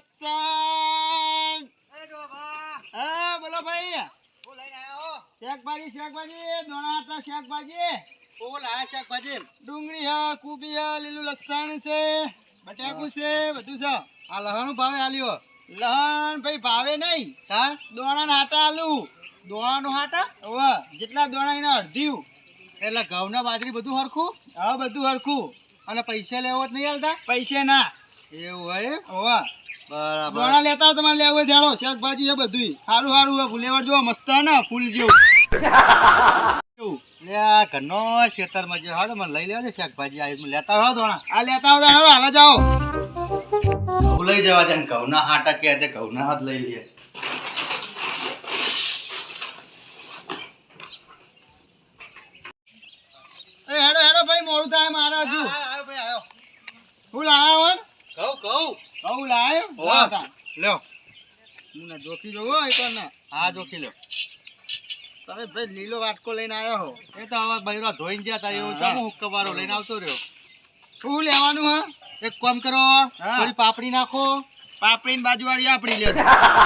લસણ હા બોલો ભાઈ. શાકભાજી શાકભાજી દોણા શાકભાજી. ડુંગળી હા કુબી હા લીલું લસણ છે બટાકું છે બધું છે. આ લહણ ભાવે આલ્યો. લહણ ભાઈ ભાવે નહીં. હા? દોણા ના હાટા આલુ. દોણાનું હાટા ઓવા જેટલા દોણા એના અડધ્યું. એટલે ઘઉંના બાજરી બધું હરખું? હા બધું હરખું. અને પૈસા લેવો જ નહીં હાલતા? પૈસા ના. એવું હોય બરાબર દોણા લેતા તમારે લેવું જાણો શાકભાજી છે બધું સારું સારું છે જો મસ્ત હે ફૂલ જેવું. એવું. લે આ ઘરનો ખેતરમાં જે હાડો મને લઈ લેવા છે શાકભાજી. આવી લેતા હોય દોણા. આ લેતા હોય તો હાલો હાલો જાઓ. ઘઉં લઈ જવા દે ને ઘઉંના હાટા કે છે ઘઉંના હાથ લઈ લે. હેડો હેડો ભાઈ મોડું થાય મારા હજુ. હું લાયો હો ઘઉં ઘઉં. લાયો? હોવા. લ્યો. હું જોખી જોવો એક વાર હા જોખી લ્યો. તમે ભાઈ લીલો વાટકો લઈને આવ્યા હો. એ તો હવે બૈરા ધોઈને ગયા તા એવું. હુક્કવારો લઈને આવતો રહ્યો. શું લેવાનું હા? એક કામ કરો. થોડી પાપડી નાખો. પાપડીની બાજુવાળી આપણી લે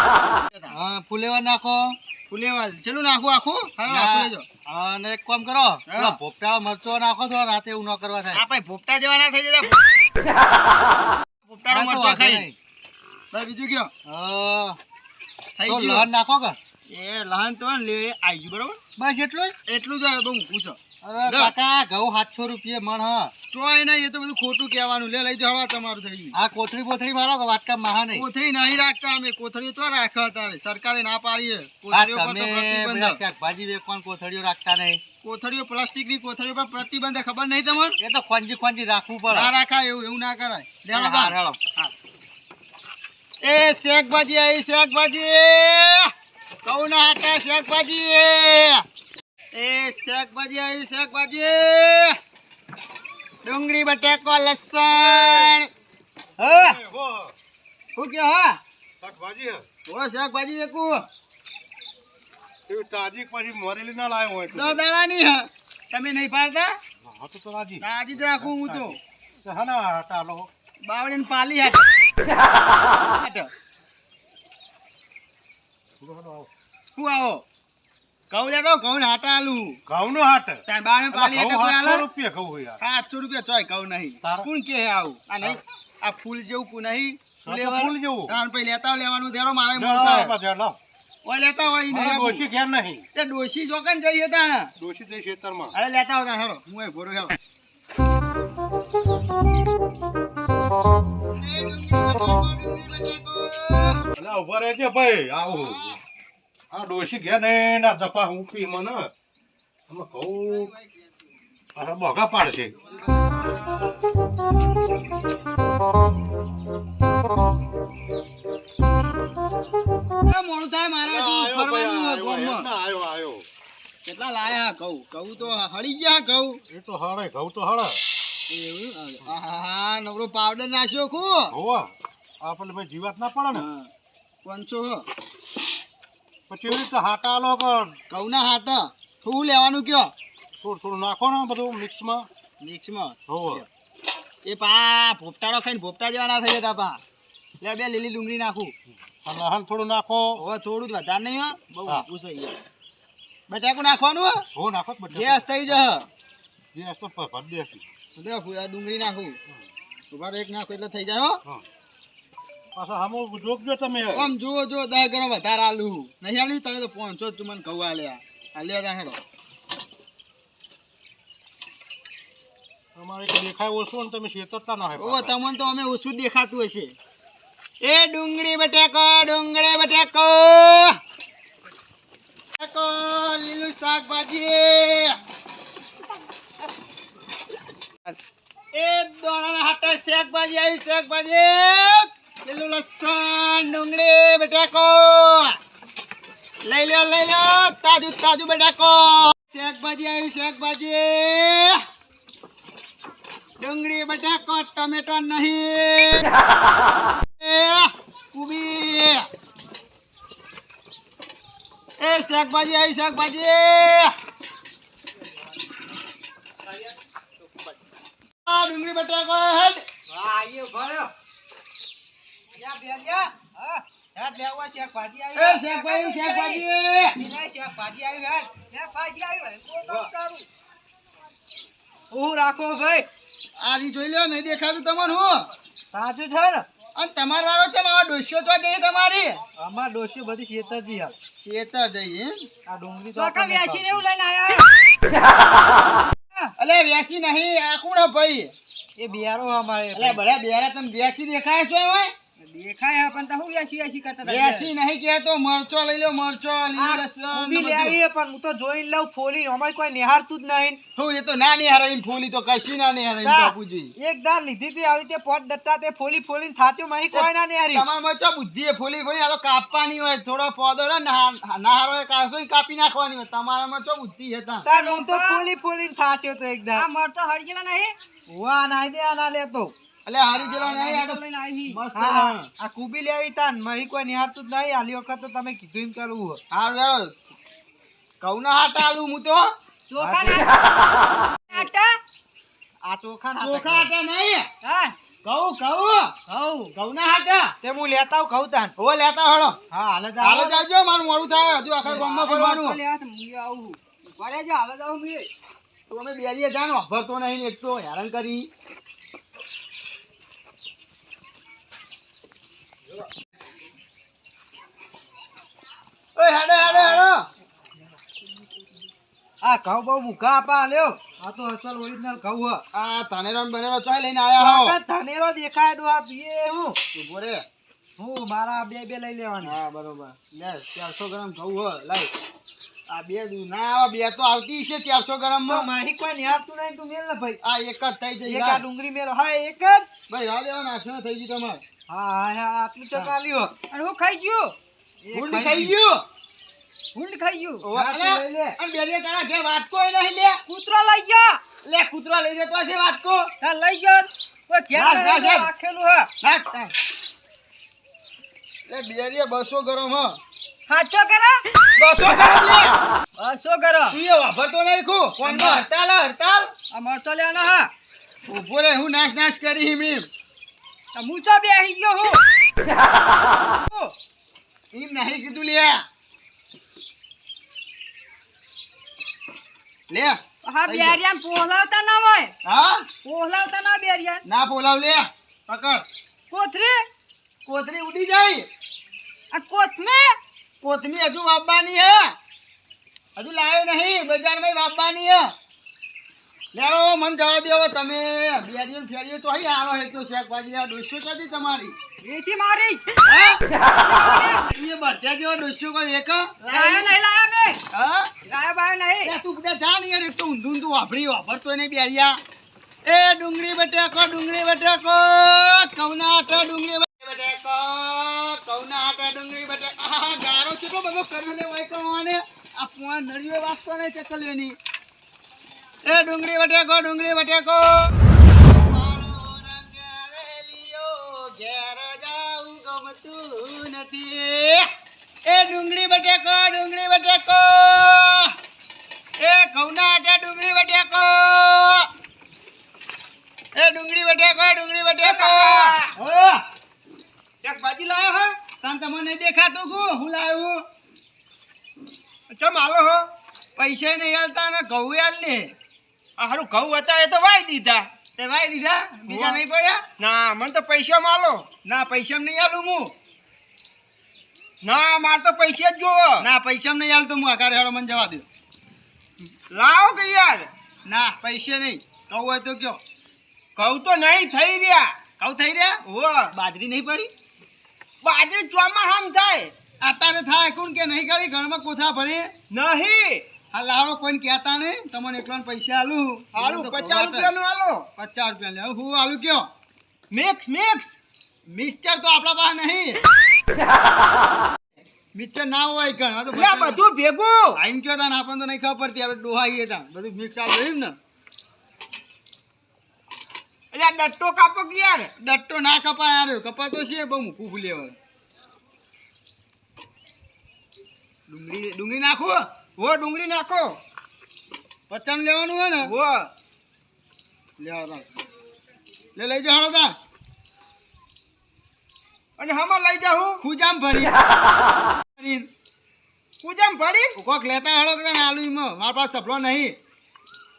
હા ફુલેવર નાખો. ફુલેવર ચેલું નાખું આખું? લેજો. અને એક કામ કરો. ભોપટા મરચો નાખો થોડા રાતે એવું ન કરવા થાય. ભોપટા જેવા ના થઈ જતા. હા, મરચો ખાઈ. બીજું કયો. થઈ ગયું. નાખો કે? એ લહન તો લે આવી બરોબર? બસ એટલું એટલું જ બહુ પૂછો અરે કાકા ઘઉં સાતસો રૂપિયે મણ હ. ચોય નહીં એ તો બધું ખોટું કહેવાનું. લે લઈ જાઓ તમારું થઈ આ કોથળી બોથળી મારો કે વાટકા મહા નહીં. કોથળી નહીં રાખતા અમે. કોથળી તો રાખ્યા તારે સરકારે ના પાડીએ. કોથળીઓ પ્લાસ્ટિક શાકભાજી વેચવાનું કોથળીઓ રાખતા નહીં. કોથળીઓ પ્લાસ્ટિકની કોથળીઓ પર પ્રતિબંધ ખબર નહીં તમને? એ તો ખોંજી ખોંજી રાખવું પડે. ના રાખાય એવું એવું ના કરાય. એ શાકભાજી આવી શાકભાજી. કહું ના હાટા શાકભાજી એ? શાકભાજી આવી શાકભાજી. ડુંગળી બટેકો લસણ. હા? શું કે હા? ઓ શાકભાજી એકું દસ દાડાની હા. તમે નહીં પાડતા? હું તો બાવળીને પાલી હાટ. શું આવો? ઘઉં લેતો ઘઉં ને હાટા આલું. ઘઉંનો હાટ? તાર બાવળીને પાલી હાટે કોઈ આલે? રૂપિયા ઘઉં યાર. સાતસો રૂપિયા ચોય ઘઉં નહીં. કોણ કે આવું? આ નહીં આ ફૂલ જેવું કુ નહીં. આ તો ફુલેવર? ફૂલ જેવું. તાણ પછી લેતા લેવાનું દેડો મારે. ઓય લેતા હોય નહીં ડોશી ઘેર નહીં. તે ડોશી ચોકન જઈએ તાણ. ડોશી તે ખેતરમાં. અરે લેતા આવતા હેડો હું એ ભોરો હેડો અલા, ઊભા રહેજે ભાઈ. આવું. આ ડોશી નહીં ના જપા હું પી મને. બોગા પાડશે મોડું થાય મારે ફરવાનું આયો, ગામમાં. આયો, આયો, આયો. કેટલા લાયા કહું. કહું તો હળી ગયા કહું. એ તો હળે ઘઉં તો હળે એવું? આહા નવરો પાવડર નાખ્યો ખુ. હોવા. આપણે ભાઈ જીવાત ના પડે ને. પંચો હો. પછી એવી રીતે હાટા લો કે ઘઉંના હાટા. શું લેવાનું કયો? થોડું થોડું નાખો ને બધું મિક્સમાં. મિક્સમાં? હોવા. એ પા ભોપટાડો ખાઈને ભોપટા જેવા ના થઈ જતા પા. લે બે લીલી ડુંગળી નાખું. લહણ થોડું નાખો. હવે થોડું જ વધારે નહીં હો. બહુ હા. પૂછાઈ ગયા. બટાકું નાખવાનું હો. હો નાખો ગેસ થઈ જશે. ગેસ તો ભરી દેશે. ડુંગળી નાખું. ઊભા એક નાખો એટલે થઈ જાય હો. હા. હામો જોગજો તમે આમ જુઓ જો દસ ગણો વધારે આલુ. નહીં આલ્યું તમે તો પહોંચો જ મને કહું આલ્યા. આલ્યો તા હેડો. તમારે દેખાય ઓછું ને તમે શેતરતા ના હોય ઓ તમને તો અમે ઓછું દેખાતું હશે. એ ડુંગળી બટેકો ડુંગળી બટેકો. બટાકો લીલું શાકભાજી. એ દોણાના હાથે શાકભાજી આવી, શાકભાજી લીલું લસણ, ડુંગળી, બટાકો. લઈ લો લઈ લો. તાજું તાજું બટાકો. શાકભાજી આવી, શાકભાજી. ડુંગળી, બટાકો, ટમેટો નહીં. કુબી એ, શાકભાજી આવી, શાકભાજી. આ ડુંગળી બટાકો હેડ એ શાકભાજી શાકભાજી હું રાખો ભાઈ? આ રી જોઈ લ્યો નહીં દેખાતું તમને હું. સાચું છે ને? અને તમારો વાળો છે મારો ડોસ્યો તો ગઈ તમારી. અમાર ડોશી બધી શેતરજી હા ખેતર જઈ એમ? આ ડુંગળી તો આપણને ખાવ. અલે વેસી નહીં આ કોણ ભાઈ? એ બિયારો અમારે અલે બડા બિયારા તમે બેસી દેખાય છો હોય. દેખાય પણ તો હું યાસી યાસી કરતા બેસી નહીં કહેતો મરચો લઈ લો મરચો લીલી લસણ ઊભી ને બધું. લેવી પણ હું તો જોઈને લઉં ફોલી અમારે કોઈ નિહારતું જ નહીં. હું એ તો ના નહીં હરાઈ તો કશી ના નહીં બાપુજી. એક દાર લીધી હતી આવી રીતે પોટ ડટ્ટા તે ફોલી ફોલીને થાચું માહી કોઈ ના નિહારી તમારામાં ચો બુદ્ધિ એ ફૂલી ફૂલી આ તો કાપવાની હોય થોડો પોદો રે ના ના હારો એ કાસો કાપી નાખવાની હોય. તમારામાં ચો બુદ્ધિ હતા તાર હું તો ફોલી ફોલીને થાચ્યો તો એક દાર વાહ નાઈ દે આ ના લેતો. એટલે હારી જેલો નહીં લઈને તો મસ્ત હા, હા. આ કુબી લેવી તાન મહી કોઈ નિહારતું જ નહીં આલી વખત તો તમે કીધું એમ કરવું હોય. હારું હેરો કઉના હાટ આલું હું તો. આ ચોખા ના ચોખા હાટા નહીં. કહું કહું હઉ ઘઉંના હાટા તે હું લેતા આવું ખાઉં તાન. હો લેતા હળો. હા હાલે જ હાલે આવો. જાજો મારું મોડું થાય. હજુ આખા ગામમાં ફરવાનું તો અમે બેરીએ જાનો. ભરતો નહીં એક તો હેરાન કરી. ઓય હેડો હેડો હેડો. આ ઘઉં બહુ ભૂખા આપા લ્યો. આ તો અસલ ઓરિજિનલ ઘઉં હ. આ તનેરો બનેરો ચોય લઈને આયા હો. કાકા ધનેરો દેખાય ડો આ પીએ હું. ઊભો રે. હું મારા બે બે લઈ લેવાના. હા બરોબર. લે ચારસો ગ્રામ ઘઉં હો લાઈ આ બે ના આવે બે તો આવતી છે ચારસો ગ્રામમાં મારી કોઈ નિહારતું નહીં તું મેલ ને ભાઈ. આ એક જ થઈ જઈ એક આ ડુંગળી મેલો. હા એક જ. ભાઈ હા દેવા નાખ્યો થઈ ગયું તમારે? હા હા હા આટલું ચકાલ્યું ગુંડ ખાઈ ગયું? ઓવે, ખાઈ તું અલે, ખાઈ લે. અને બેરીએ તારા વાટકો ય નહીં લે. કૂતરો લઈ ગયો. લે કૂતરો લઈ જતો હશે વાટકો? હા લઈ ગયો. રાખેલું હે. નાખ, નાખ. લે બેરીએ બસો ગરમ હા. સાચો કરો? બસો ગરમ લે. હા શું કરો તું એ વાપરતો નહીં ખુ. કોણમાં હડતાલ હે, હડતાલ. આ મરતો લેવાનો હા. ઊભો રે હું નાશ નાશ કરી હિમડીમ આ મૂછો બેસી ગયો હું. એમ નહીં કીધું લે. લે. હા બેરિયાન પોહલાવતા ના હોય. હા? પોહલાવતા ના બેરિયાન. ના બોલાવ લે. પકડ. કોથરી? કોથરી ઉડી જાય. આ કોથમે? કોથમી હજુ વાપવાની હે. હજુ લાવ્યો નહીં. બજારમાં વાપવાની હે. લેવો મન જવા દેવો તમે. બેરીઓ ફેરીઓ તો અહીં આવો એટલો તો શાકભાજી આ ડોસ્યો ક્યાંથી તમારી? એથી મારી. એ બરત્યા જેવો ડોસ્યો કોઈ એક લાયો નહીં લાયો ને હા? બાયો નહીં. તું બધા જા નહીં યાર એક તો ઊંધું ઊંધું વાપરી વાપરતો નહીં બેરિયા. એ ડુંગળી બટેકો ડુંગળી બટેકો કવના આટા ડુંગળી બટેકો કવના આટા ડુંગળી બટેકો. ગારો કેટલો બધો કર્યો લેવાય કમાને આ પોણ નળીઓ વાગતો નહીં ચકલીઓની એ ડુંગળી બટેકો ડુંગળી વટેકો. ઘેર જાવું ગમતું નથી એ ડુંગળી બટેકો ડુંગળી બટેકો એ ઘઉંના આટા ડુંગળી બટેકો એ ડુંગળી બટેકો ડુંગળી બટેકો એક ભાજી લાવ્યો હો. તને તમને નહીં દેખાતું કુ હું લાવ્યું ચમ આલો હો. પૈસા નહીં હાલતા ને ઘઉં હાલ લે. હારું ઘઉં હતા એ તો વાઈ દીધા. તે વાઈ દીધા? બીજા નહીં પડ્યા? ના મને તો પૈસા માલો. ના પૈસા નહીં આલું હું ના માર તો પૈસા જ જોવો. ના પૈસા નહીં આલતો હું આકારે હાડો મને જવા દો. લાવો કે યાર? ના પૈસે નહીં. કહું હોય તો કયો. કહું તો નહીં થઈ રહ્યા. કહું થઈ રહ્યા? ઓ બાજરી નહીં પડી? બાજરી ચોમાં હામ થાય. અત્યારે થાય કોણ કે નહીં કરી ઘરમાં કોથળા ભરી નહીં. હા લાવો કોઈ કહેતા નહીં તમને એકલા પૈસા આલુ. આલુ પચાસ. રૂપિયાનું આલો. પચાસ રૂપિયા લે. હું આલું કયો? Mix mix. મિક્સચર તો આપણા પાસે નહીં. મિક્સર ના હોય કણ તો બધું ભેગું. આઈન કયો તા આપણને તો નહીં ખબર પડતી. આપણે ડોહાઈએ તા બધું મિક્સ આ જોયું ને. એટલે ડટ્ટો કાપો કે યાર? ડટ્ટો ના કપાય યાર. કપાતો છે બહુ મૂકું ભૂલી ડુંગળી ડુંગળી નાખો? હો ડુંગળી નાખો. પચાન લેવાનું હોય ને? વો. લેવાતા લે લઈ જાઓ તા અને હમણાં લઈ જાઉં ખુજામ ભરી ભરીન. પૂજામ ભરી કોક લેતા હળો કે આલુ ઈમાં. મારા પાસે સફલો નહીં.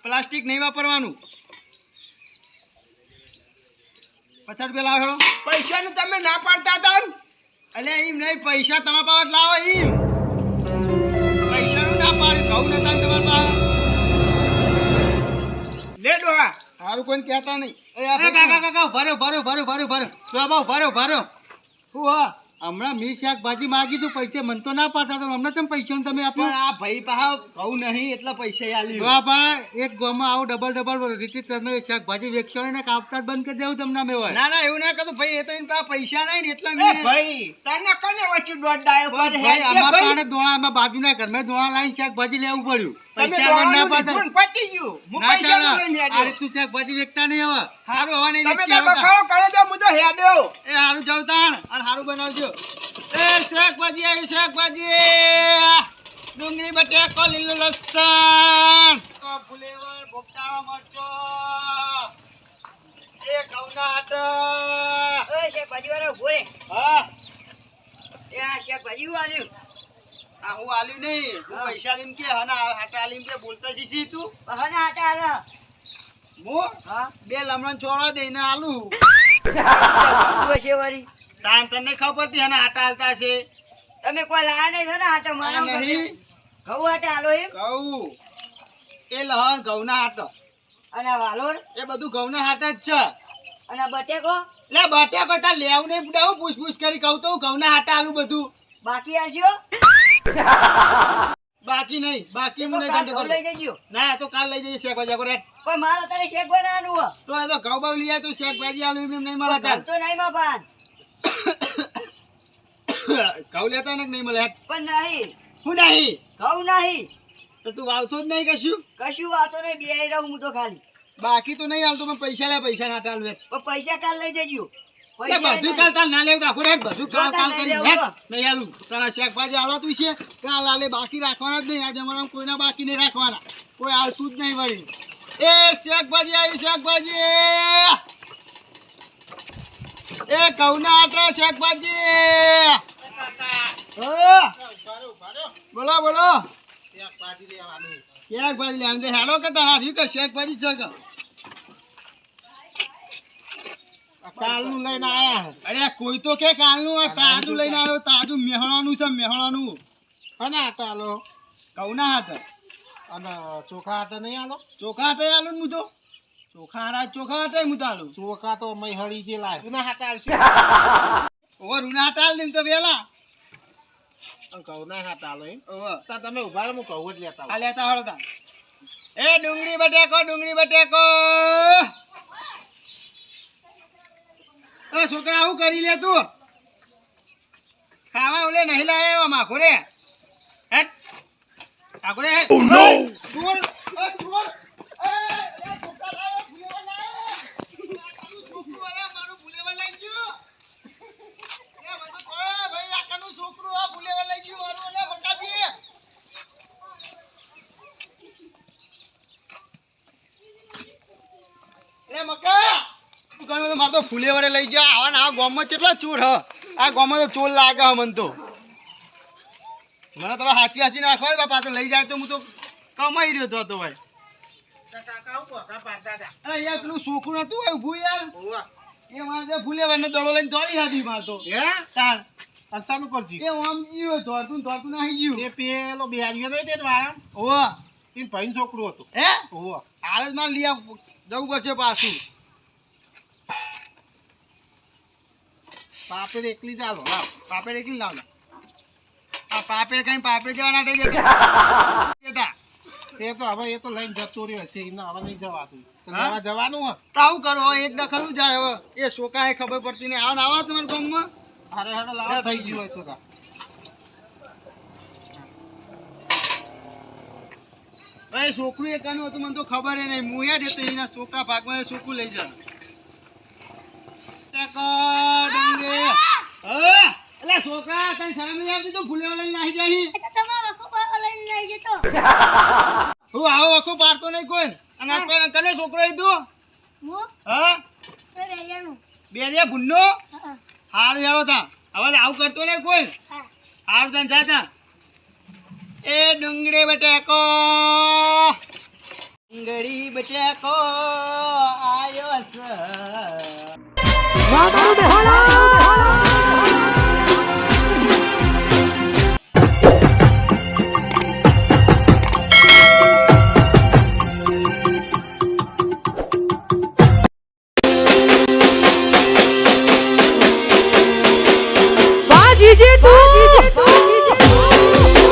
પ્લાસ્ટિક નહીં વાપરવાનું. પચાસ રૂપિયા લાવો પૈસાનું તમે ના પાડતા હતા? અલે એમ નહીં પૈસા તમારા પાસે લાવો એમ. પૈસાનું ના પાડ્યું ઘઉં નતા ને તમારા પાસે લે ડોહા સારું કોઈને કહેતા નહીં એ કાકા, કાકા ભર્યો ભર્યો ભર્યો ભર્યો ભર્યો ભર્યો ભર્યો હું હા. હમણાં મી શાકભાજી માગી તું પૈસે મને તો ના પાડતા તો હમણાં તમે પૈસો તમે આપ્યો આ ભાઈ પા કહું નહીં એટલા પૈસા આલી બાપા એક ગોમાં આવો ડબલ ડબલ રીતે તમે શાકભાજી વેચશો ને કાપતા જ બંધ કરી દેવું તમને અમે હોય. ના ના એવું ના કરું. ભાઈ એ તો એની પૈસા નહીં ને એટલે મેં ભાઈ તને કોને વચ્ચે દોડ ડાયો ભાઈ પર હે અમારા દોણા દોણામાં બાજુના ઘરમાં દોણા લાવીને શાકભાજી લેવું પડ્યું. પૈસા ના પાડતા. પતી ગયું. હું ના પૈસાનું લઈને આ રીતે શાકભાજી વેચતા નહીં હવે. સારું હવે નહીં તમે તો બખાવો કરે જો હું તો હેડ્યો. એ હારું જાવ તાણ અને હારું બનાવજો. એ શાકભાજી આવી શાકભાજી. ડુંગળી બટેકો લીલું લસણ. તો ફુલેવર ભોપટાળો મરચો. એ ઘઉંના આટા. એ શાકભાજી વાળો ઊભો હા. એ આ શાકભાજી વાળ્યું આ હું આલ્યું નહીં. હું પૈસા લીમ કે હના હાટા આલીમ કે બોલતા શીશી તું. બહાના હાટા આલા. બે લમણ ચોળો દઈને આલુ. હશે વળી? તાણ તને ખબર હતી અને આટા હાલતા છે તમે કોઈ લાયા નહીં છો ને આટો મારો નહીં. ઘઉં આટા હાલો એમ? ઘઉં. એ લહણ ઘઉંના આટો. અને વાલોર? એ બધું ઘઉંના હાટા જ છે. અને બટેકો? લે બટેકો તા લેવું નહીં હું પૂછપૂછ કરી કહું તો ઘઉંના હાટા આલું બધું. બાકી આલજો બાકી નહીં બાકી હું નહીં લઈ. જજો ના તો કાલ લઈ જઈએ શાકભાજી આપણે પણ મારે તારે શેક બનાવવાનું તો એ તો ઘઉં બાવ લઈ તો તો શાકભાજી આલુ એમ નહીં મળે તાર તો નહીં બાપાન ઘઉં લેતા ને નહીં મળે? પણ નહીં. હું નહીં. ઘઉં નહીં. તો તું વાવતો જ નહીં કશું? કશું વાતો નહીં બે રહું હું તો ખાલી. બાકી તો નહીં હાલતો પણ પૈસા લે પૈસા ના ટાલવે પૈસા કાલ લઈ જજો. બધું કાલ ના લેવું આખું હેટ બધું કાલ કાલ કાલ કરી લેવું. હેટ. તો. નહીં આલું તારા શાકભાજી આલવા છે. કાલ આલે બાકી રાખવાના જ નહીં. આ જમાનામાં કોઈના બાકી નહીં રાખવાના. કોઈ આવતું જ નહીં વળી. એ શાકભાજી આવી શાકભાજી એ આટા શાકભાજી બોલો બોલો. શાકભાજી લેવાનું. તે હેડો કે તારા હાર્યું કે શાકભાજી છે કે કાલનું લઈને આયા અરે કોઈ તો કે કાલનું આ તાજું લઈને આવ્યો તાજું મેહણાનું છે મેહણાનું. અને આટા આલો? ઘઉંના હાટા? અને ચોખા આટા નહીં આલો? ચોખા હાટે આલો ને હું તો? ચોખા હારા ચોખા હાટે હું તો આલું ચોખા તો મય હળી જે લાય. રૂના હાટા આવશે ઓ રૂના હાટા આલ તો વેલા. ઘઉંના હાટા આલો એમ? તા તમે ઊભા રહો હું કહું જ લેતા આ લેતા હળો તા. એ ડુંગળી બટેકો ડુંગળી બટેકો. એ છોકરા આવું કરી લે તું. ખાવા ઓલે નહીં લાયા માખો રે હેટ. આખો રે હેટ ચોર એ ચોર એ એ છોકરા તો મારે તો ફૂલેવરે લઈ જા. આવા ને આ ગામમાં કેટલા ચોર હ. આ ગામમાં તો ચોર લાગે હ મને તો. મને તમે હાચી હાચી નાખવા દે બાપા તો લઈ જાય તો હું તો કમાઈ રહ્યો તો તો ભાઈ હતા? અરે યાર પેલું છોકરું નતું હોય ઊભું યાર. એ મારે ફૂલેવરનો દડો લઈને દોડી હાથી મારતો હે? તાણ. અસાનું કરજી. એ આમ ગયું નાહી ગયું. એ પેલો બિહારીઓ નહીં તે વાળા. ઓવા એ ભાઈ છોકરું હતું. હે? ઓવા હાલમાં મારે લઈ આવ જવું પડશે પાછું. પાપડ એકલી ચાલો પાપડ એકલી લાવ આ પાપડ કઈ પાપડ જેવા ના થઈ જતા. એ તે તો હવે એ તો લઈને જતો રહ્યો છે એને હવે નહીં જવાતું. તો જવાનું હોય. તો આવું કરો એક દખલ જાય હવે. એ છોકરા એ ખબર પડતી નહીં. આવા આવા તમારા ગામમાં. હારે હારે લાવા થઈ ગયું હોય તો છોકરું એ કાનું હતું મને તો ખબર નહીં. હું યાદ તો એના છોકરા ભાગમાં એ છોકરું લઈ જાય ડુંગળી. છોકરા તને શરમ નહીં આવતી? તું ફૂલેવા લઈને નાહી જાય હું. આવો આખું પાડતો નહીં કોઈ અને આ પેલા કને છોકરો એ તું હા બે રે હારું હેડો તા. હવે આવું કરતો ને કોઈ હારું તને જા તા. એ ડુંગળી બટેકો. ડુંગળી બટેકો આયો છે.